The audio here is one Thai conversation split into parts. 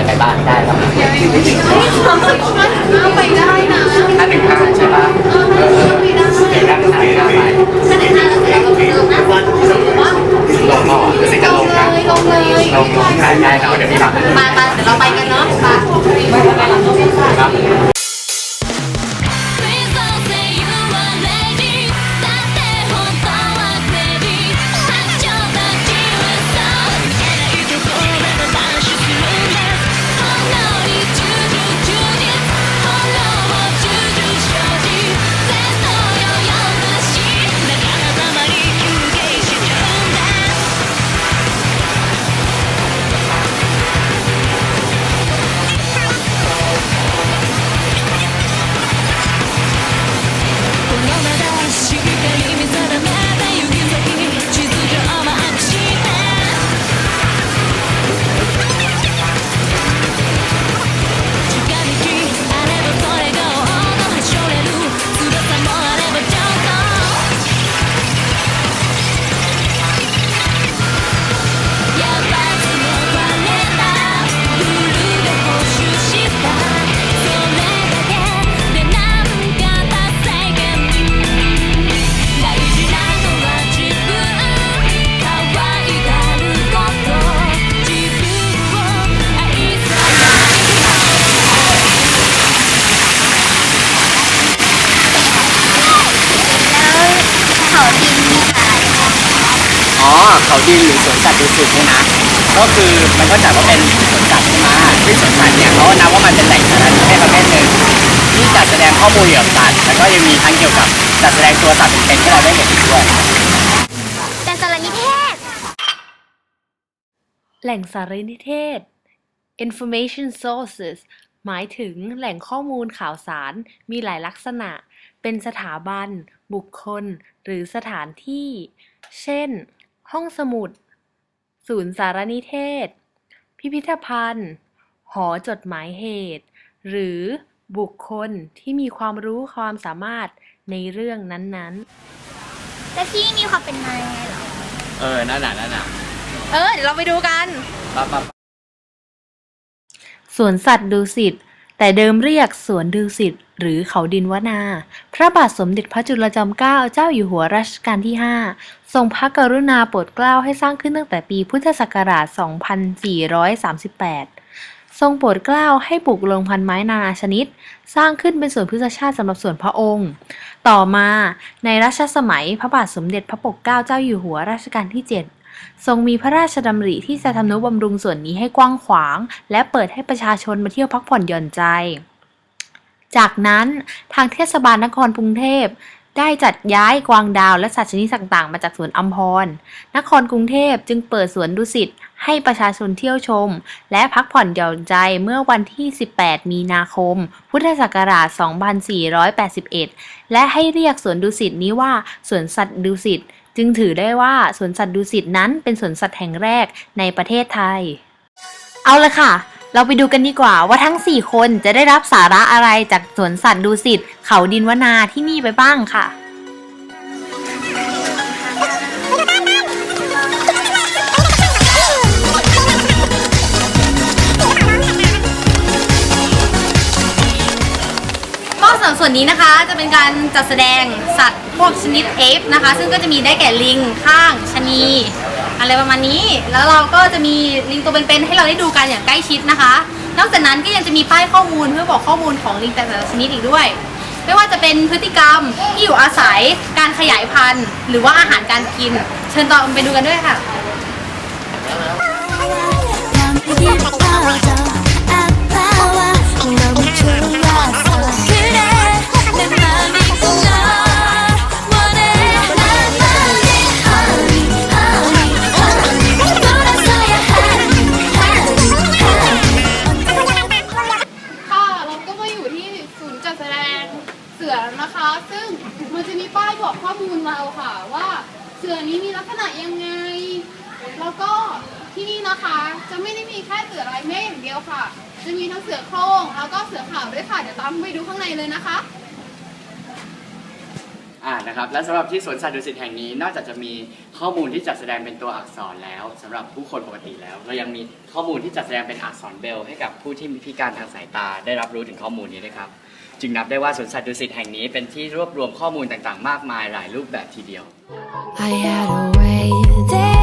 ยอะไรไปบ้านได้ปะเฮ้ยความสุขมากน่าไปได้นะห้าหนึ่งห้าใช่ปะเออเดี๋ยวนั่งสายหน้าไปแสดงงานแล้วเสร็จเราเจอนะลงก่อนรู้สึกจะลงนะเลยลงเลยลงลงได้ได้เราเดี๋ยวมีบัตรมามาเดี๋ยวเราไปกันเนาะมา อ๋อเขาดินหรือสวนสัตว์ดุสิตเนี่ยนะ ก็คือมันก็จัดว่าเป็นสวนสัตว์ใช่ไหมที่สวนสัตว์เนี่ยเขาก็นับว่ามันเป็นแหล่งสารนิเทศประเภทหนึ่งที่จัดแสดงข้อมูลเกี่ยวกับสัตว์แล้วก็ยังมีทั้งเกี่ยวกับจัดแสดงตัวสัตว์เป็นๆให้เราได้เห็นด้วย แต่สารนิเทศ แหล่งสารนิเทศ information sources หมายถึงแหล่งข้อมูลข่าวสารมีหลายลักษณะ เป็นสถาบัน บุคคล หรือสถานที่ เช่น ห้องสมุด ศูนย์สารนิเทศ พิพิธภัณฑ์ หอจดหมายเหตุ หรือบุคคลที่มีความรู้ความสามารถในเรื่องนั้นๆ แล้วพี่มีความเป็นมายังไงเหรอ เออ นั่นน่ะนั่นน่ะเออ เดี๋ยวเราไปดูกันปั๊บปั๊บสวนสัตว์ดุสิตแต่เดิมเรียกสวนดุสิต หรือเขาดินวนา พระบาทสมเด็จพระจุลจอมเกล้าเจ้าอยู่หัวรัชกาลที่ 5 ทรงพระกรุณาโปรดเกล้าให้สร้างขึ้นตั้งแต่ปีพุทธศักราช 2438 ทรงโปรดเกล้าให้ปลูกลงพันไม้นานาชนิด สร้างขึ้นเป็นสวนพฤกษชาติสำหรับส่วนพระองค์ ต่อมาในรัชสมัยพระบาทสมเด็จพระปกเกล้าเจ้าอยู่หัวรัชกาลที่ 7ทรงมีพระราชดำริที่จะทำนุบำรุงส่วนนี้ให้กว้างขวาง และเปิดให้ประชาชนมาเที่ยวพักผ่อนหย่อนใจ จากนั้นทางเทศบาลนครกรุงเทพได้จัดย้ายกวางดาวและสัตว์ชนิดต่างๆ มาจากสวนอัมพร นครกรุงเทพจึงเปิดสวนดุสิตให้ประชาชนเที่ยวชม และพักผ่อนหย่อนใจเมื่อวันที่ 18 มีนาคม พุทธศักราช 2481 และให้เรียกสวนดุสิตนี้ว่าสวนสัตว์ดุสิต จึงถือได้ว่าสวนสัตว์ดุสิตนั้นเป็นสวนสัตว์แห่งแรกในประเทศไทย เอาละค่ะ เราไปดูกันดีกว่าว่าทั้ง 4 คนจะได้รับสาระอะไรจากสวนสัตว์ดุสิตเขาดินวนาที่นี่ไปบ้างค่ะ ก็สำหรับส่วนนี้นะคะจะเป็นการจัดแสดงสัตว์พวกชนิดเอฟนะคะ ซึ่งก็จะมีได้แก่ลิงข้างชะนี อะไรประมาณนี้ แล้วเราก็จะมีลิงตัวเป็นๆให้เราได้ดูกันอย่างใกล้ชิดนะคะ นอกจากนั้นก็ยังจะมีป้ายข้อมูลเพื่อบอกข้อมูลของลิงแต่ละชนิดอีกด้วย ไม่ว่าจะเป็นพฤติกรรมที่อยู่อาศัยการขยายพันธุ์ หรือว่าอาหารการกิน เชิญต่อไปดูกันด้วยค่ะ ข้อมูลเราค่ะว่าเสือนี้มีลักษณะยังไง แล้วก็ที่นี่นะคะจะไม่ได้มีแค่เสือลายเมฆอย่างเดียวค่ะ จะมีทั้งเสือโคร่งแล้วก็เสือขาวด้วยค่ะ เดี๋ยวตามไปดูข้างในเลยนะคะอ่านะครับและสำหรับที่สวนสัตว์ดุสิตแห่งนี้ นอกจากจะมีข้อมูลที่จัดแสดงเป็นตัวอักษรแล้วสำหรับผู้คนปกติแล้ว เรายังมีข้อมูลที่จัดแสดงเป็นอักษรเบล ให้กับผู้ที่มีพิการทางสายตาได้รับรู้ถึงข้อมูลนี้นะครับ จึงนับได้ว่าสวนสัตว์ดุสิตแห่งนี้เป็นที่รวบรวมข้อมูลต่างๆ มากมายหลายรูปแบบทีเดียว I had a way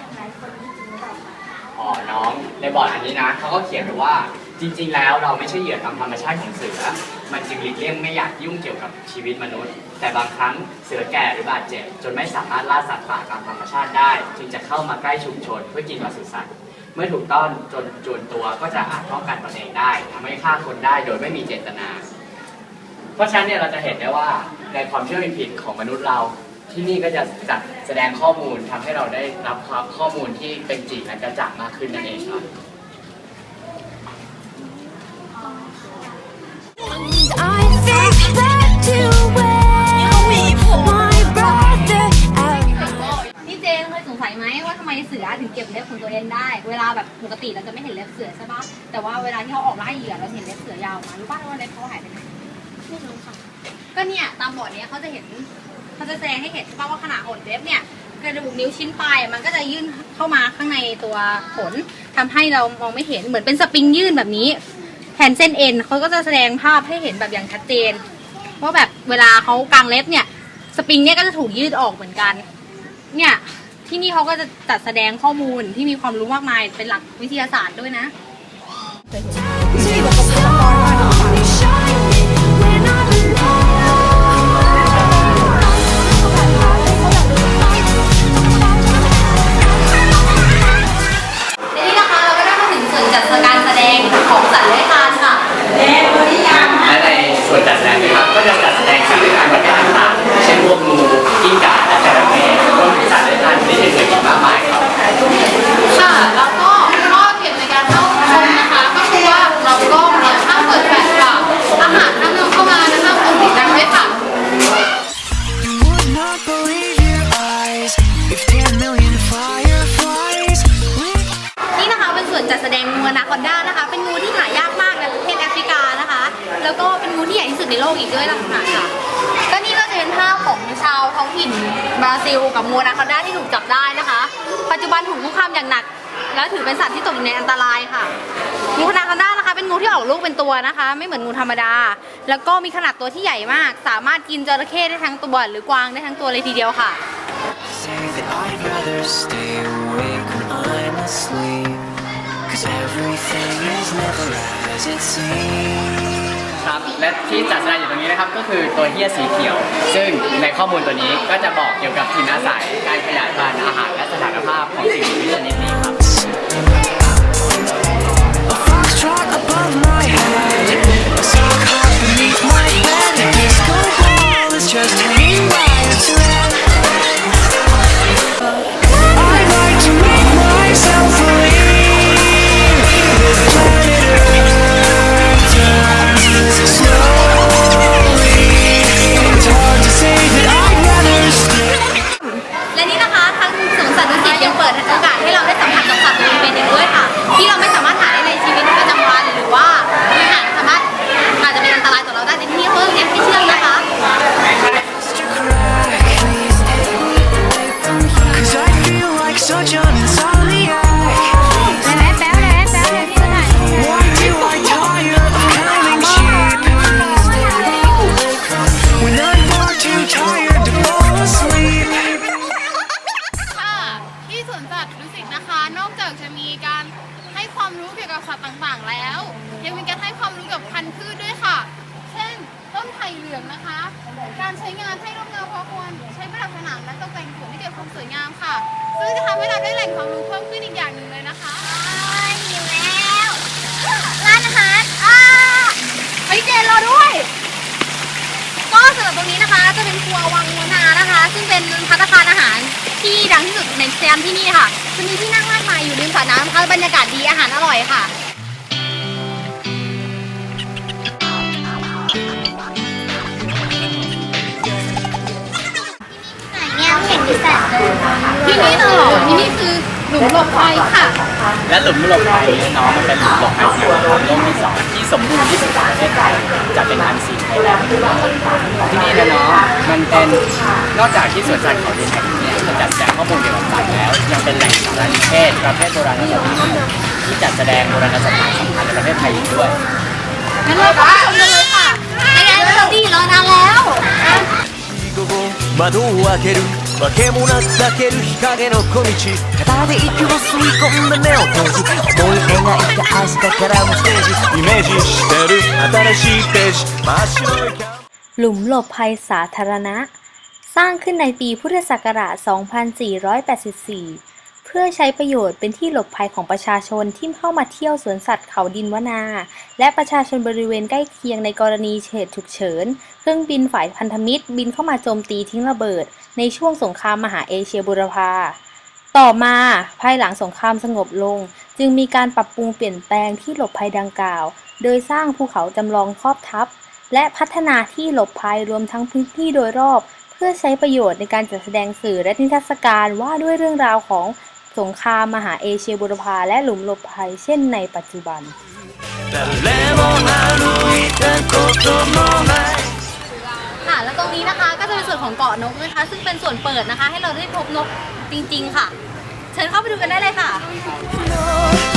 ทำร้ายคนจริงหรือเปล่าคะอ๋อน้องในบอร์ดอันนี้นะเขาก็เขียนไว้ว่าจริง ๆ แล้วเราไม่ใช่เหยื่อตามธรรมชาติของเสือ มันจึงหลีกเลี่ยงไม่อยากยุ่งเกี่ยวกับชีวิตมนุษย์ แต่บางครั้งเสือแก่หรือบาดเจ็บ จนไม่สามารถล่าสัตว์ป่าตามธรรมชาติได้ จึงจะเข้ามาใกล้ชุมชนเพื่อกินปศุสัตว์เมื่อถูกต้อนจนจวนตัวก็จะอาจป้องกันตนเองได้ทำให้ฆ่าคนได้โดยไม่มีเจตนา เพราะฉะนั้นเนี่ยเราจะเห็นได้ว่าในความเชื่อผิดๆของมนุษย์เรา ที่นี่ก็จะจัดแสดงข้อมูลทำให้เราได้รับความข้อมูลที่เป็นจริงและกระจ่างมากขึ้นนั่นเองครับ I think back to when my brother. I พี่เจนเคยสงสัยไหมว่าทำไมเสือถึงเก็บเล็บของตัวเองได้ เวลาแบบปกติเราจะไม่เห็นเล็บเสือใช่ปะแต่ว่าเวลาที่เขาออกล่าเหยื่อเราจะเห็นเล็บเสือยาวมารู้ป่ะว่าเล็บเขาหายไปไหนไม่รู้ค่ะก็เนี่ยตามบอร์ดเนี้ยเขาจะเห็น เขาจะแสดงให้เห็นใช่ปะว่าขนาดขนเล็บเนี่ยกระดูกนิ้วชิ้นปลายมันก็จะยื่นเข้ามาข้างในตัวขนทำให้เรามองไม่เห็นเหมือนเป็นสปริงยื่นแบบนี้ แทนเส้นเอ็นเขาก็จะแสดงภาพให้เห็นแบบอย่างชัดเจนว่าแบบเวลาเขากางเล็บเนี่ย สปริงเนี่ยก็จะถูกยืดออกเหมือนกัน เนี่ยที่นี่เขาก็จะจัดแสดงข้อมูลที่มีความรู้มากมายเป็นหลักวิทยาศาสตร์ด้วยนะ นจัดแสดงนะครับก็จะ แล้วถือเป็นสัตว์ที่ตกอยู่ในอันตรายค่ะ งูอนาคอนด้านะคะเป็นงูที่ออกลูกเป็นตัวนะคะ ไม่เหมือนงูธรรมดา แล้วก็มีขนาดตัวที่ใหญ่มาก สามารถกินจระเข้ได้ทั้งตัวหรือกวางได้ทั้งตัวเลยทีเดียวค่ะ Say that I'd rather stay awake when I'm asleep Cause everything is never as it seems ครับและที่จัดแสดงอยู่ตรงนี้นะครับก็คือตัวเฮียสีเขียว ซึ่งในข้อมูลตัวนี้ก็จะบอกเกี่ยวกับถิ่นอาศัยการขยายพันธุ์อาหารและสถานภาพของสิ่งมีชีวิตชนิดนี้ครับ just สุดในแซมที่นี่ค่ะจะมีที่นั่งมากมายอยู่ริมสระน้ำค่ะบรรยากาศดีอาหารอร่อยค่ะ เนี่ยไม่เห็นมีสัตว์เลยที่นี่เหรอที่นี่คือหลุมหลบภัยค่ะ และหลุมหลบภัยเนี่ยน้องมันเป็นหลุมหลบภัยสำคัญของโลกที่สองที่สมบูรณ์ที่สุดในประเทศไทยจะเป็นอันซีนไทยแลนด์ที่นี่นะน้องมันเป็นนอกจากที่สวนสัตว์เขาดินแห่งนี้ จะจัดแสดงข้อมูลเกี่ยวกับสัตว์แล้ว ยังเป็นแหล่งสารนิเทศประเภทโบราณสถานที่จัดแสดงโบราณสถานสำคัญในประเทศไทยอีกด้วย งั้นเราก็ชมกันเลยค่ะไม่งั้นเราดีรอนานแล้ว 午後窓を開けるわけもなく咲ける日陰の小道肩で息を吸い込んで目を閉じ思い描いた明日からのステージイメージしてる新しいページ真っ白いキャン หลุมหลบภัยสาธารณะ สร้างขึ้นในปีพุทธศักราช 2484 เพื่อใช้ประโยชน์เป็นที่หลบภัยของประชาชนที่เข้ามาเที่ยวสวนสัตว์เขาดินวนา และประชาชนบริเวณใกล้เคียงในกรณีเหตุฉุกเฉิน เครื่องบินฝ่ายพันธมิตร บินเข้ามาโจมตีทิ้งระเบิด ในช่วงสงครามมหาเอเชียบุรพาต่อมาภายหลังสงครามสงบลง จึงมีการปรับปรุงเปลี่ยนแปลงที่หลบภัยดังกล่าว โดยสร้างภูเขาจำลองครอบทับ และพัฒนาที่หลบภัยรวมทั้งพื้นที่โดยรอบ พื่อใช้ประโยชน์ในการจัดแสดงสื่อและนิทรรศการว่าด้วยเรื่องราวของสงครามมหาเอเชียบุรพาและหลุมหลบภัยเช่นในปัจจุบัน ค่ะ แล้วตรงนี้นะคะก็จะเป็นส่วนของเกาะนกนะคะ ซึ่งเป็นส่วนเปิดนะคะ ให้เราได้พบนกจริงๆค่ะ เชิญเข้าไปดูกันได้เลยค่ะ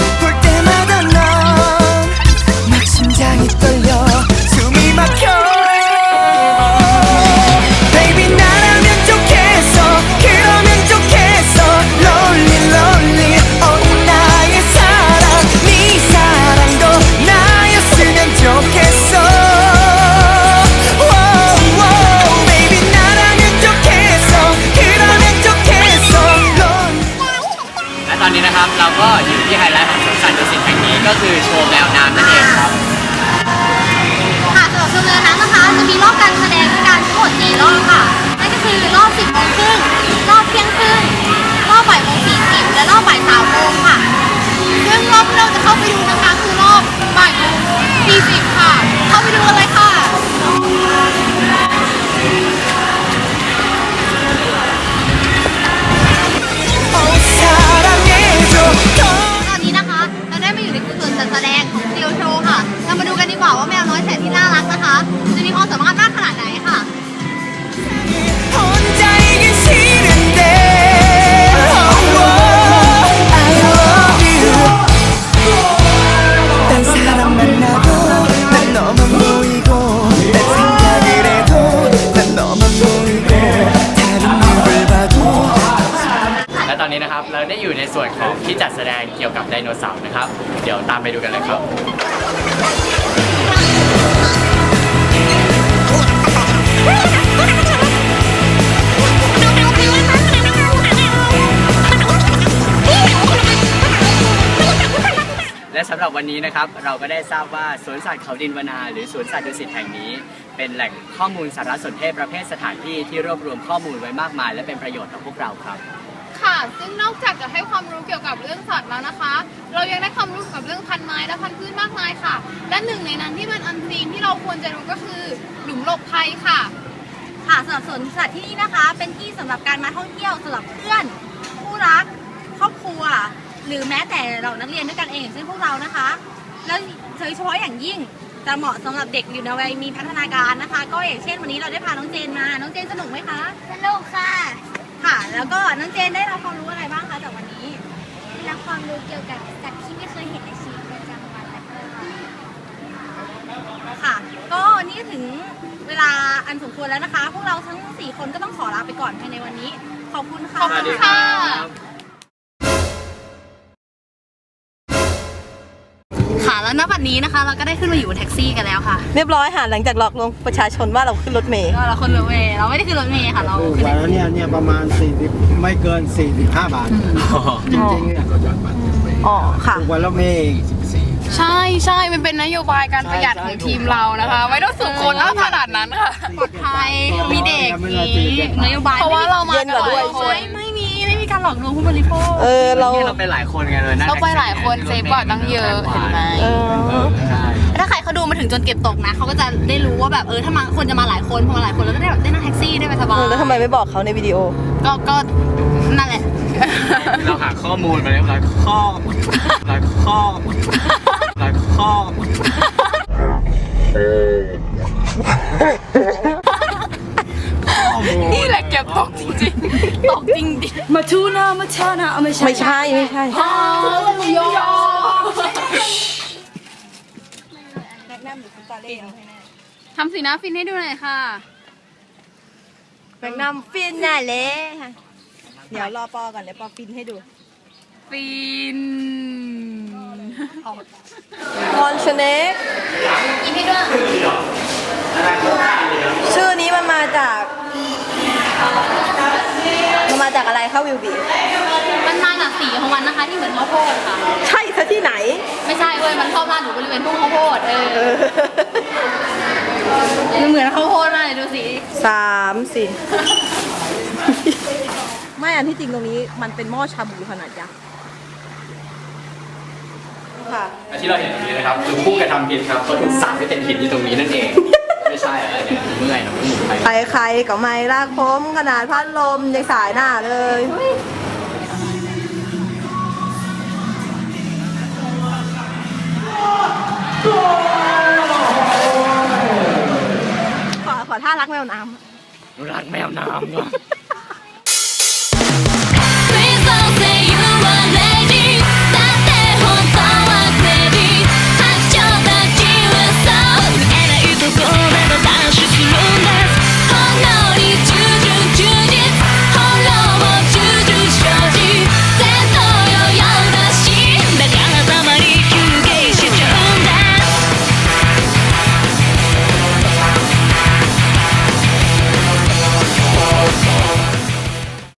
หรับวันนี้นะครับ เราก็ได้ทราบว่าสวนสัตว์เขาดินวนา หรือสวนสัตว์ดุสิตแห่งนี้ เป็นแหล่งข้อมูลสารสนเทศประเภทสถานที่ที่รวบรวมข้อมูลไว้มากมาย และเป็นประโยชน์ต่อพวกเราครับ ค่ะ ซึ่งนอกจากจะให้ความรู้เกี่ยวกับเรื่องสัตว์แล้วนะคะ เรายังได้ความรู้เกี่ยวกับเรื่องพันไม้และพันธุ์พืชมากมายค่ะ และหนึ่งในนั้นที่เป็นอันซีนที่เราควรจะรู้ก็คือ หลุมหลบภัยค่ะ ค่ะสำหรับสวนสัตว์ที่นี่นะคะ เป็นที่สำหรับการมาท่องเที่ยวสำหรับเพื่อนคู่รัก ครอบครัว หรือแม้แต่เรานักเรียนด้วยกันเองอย่างเช่นพวกเรานะคะ แล้วโดยเฉพาะอย่างยิ่งจะเหมาะสำหรับเด็กอยู่ในวัยมีพัฒนาการนะคะ ก็อย่างเช่น วันนี้เราได้พาน้องเจนมา น้องเจนสนุกไหมคะ สนุกค่ะ ค่ะ แล้วก็น้องเจนได้รับความรู้อะไรบ้างคะจากวันนี้ได้รับความรู้เกี่ยวกับสัตว์ที่ไม่เคยเห็นในชีวิตประจำวันและก็ค่ะ ก็นี่ถึงเวลาอันสมควรแล้วนะคะ พวกเราทั้ง 4 คนก็ต้องขอลาไปก่อนภายในวันนี้ ขอบคุณค่ะ ขอบคุณค่ะ ค่ะค่ะ แล้วณบัดนี้นะคะ เราก็ได้ขึ้นมาอยู่บนแท็กซี่กันแล้วค่ะเรียบร้อยค่ะหลังจากหลอกลวงประชาชนว่าเราขึ้นรถเมล์ก็เราขึ้นรถเมล์เราไม่ได้ขึ้นรถเมล์ค่ะ เราถูกขึ้นกว่าแล้วเนี่ยเนี่ยประมาณ 40 ไม่เกิน 45 บาท จริงๆเนี่ยอ๋อค่ะ ถูกกว่าแล้วเมย์ใช่ใช่มันเป็นนโยบายการประหยัดของทีมเรานะคะ ไม่ต้องสูงคนเอาขนาดนั้นค่ะ ปลอดภัยมีเด็กนี้นโยบายเพราะว่าเรามาเย็นกว่าด้วยหลายคนไม่ไม่ มีไม่มีการหลอกลวงผู้บริโภคเออเราที่เราไปหลายคนไงเลยนะเราไปหลายคนเซฟกว่าตั้งเยอะเห็นไหม เออ ใช่ ถ้าใครเขาดูมาถึงจนเก็บตกนะเขาก็จะได้รู้ว่าแบบเออถ้ามาคนจะมาหลายคนพอมาหลายคนแล้วก็ได้แบบได้นั่งแท็กซี่ได้ไปสบาเอยอแล้วทำไมไม่บอกเขาในวิดีโอ ก็ก็นั่นแหละ เราหาข้อมูลมาแล้วหลายข้อหลายข้อหลายข้อนี่แหละเก็บตกจริงตกจริงดิมาทูนามาชานาเอาไม่ใช่ไม่ใช่ไม่ใช่ๆโยทำสีหน้าฟินให้ดูหน่อยค่ะแมกนัมฟินน่ะเลยค่ะ เดี๋ยวรอปอก่อนเดี๋ยวปอฟินให้ดู ฟินมอนชเนกยิ้มให้ด้วยชื่อนี้มันมาจาก มันมาจากอะไรคะวิวบีมันมาจากสีของมันนะคะที่เหมือนข้าวโพดค่ะ ใช่ซะที่ไหน ไม่ใช่เว้ยมันชอบราดอยู่บริเวณทุ่งข้าวโพดเอเอออมันเหมือนข้าวโพดมากเลยดูสิสามสี่ ไม่อันที่จริงตรงนี้มันเป็นหม้อชาบูขนาดยักษ์ค่ะที่เราเห็นตรงนี้นะครับคือผู้กระทำผิดครับเขาถูกสาปให้เป็นหินอยู่ตรงนี้นั่นเองไม่ ใช่อะไรเนี่ยเมื่อยนะไม่หมุนไปใครใครๆก็ไม่รักผมขนาดพัดลมยังสายหน้าเลย ขอขอท่ารักแมวน้ำ รักแมวน้ำเนาะ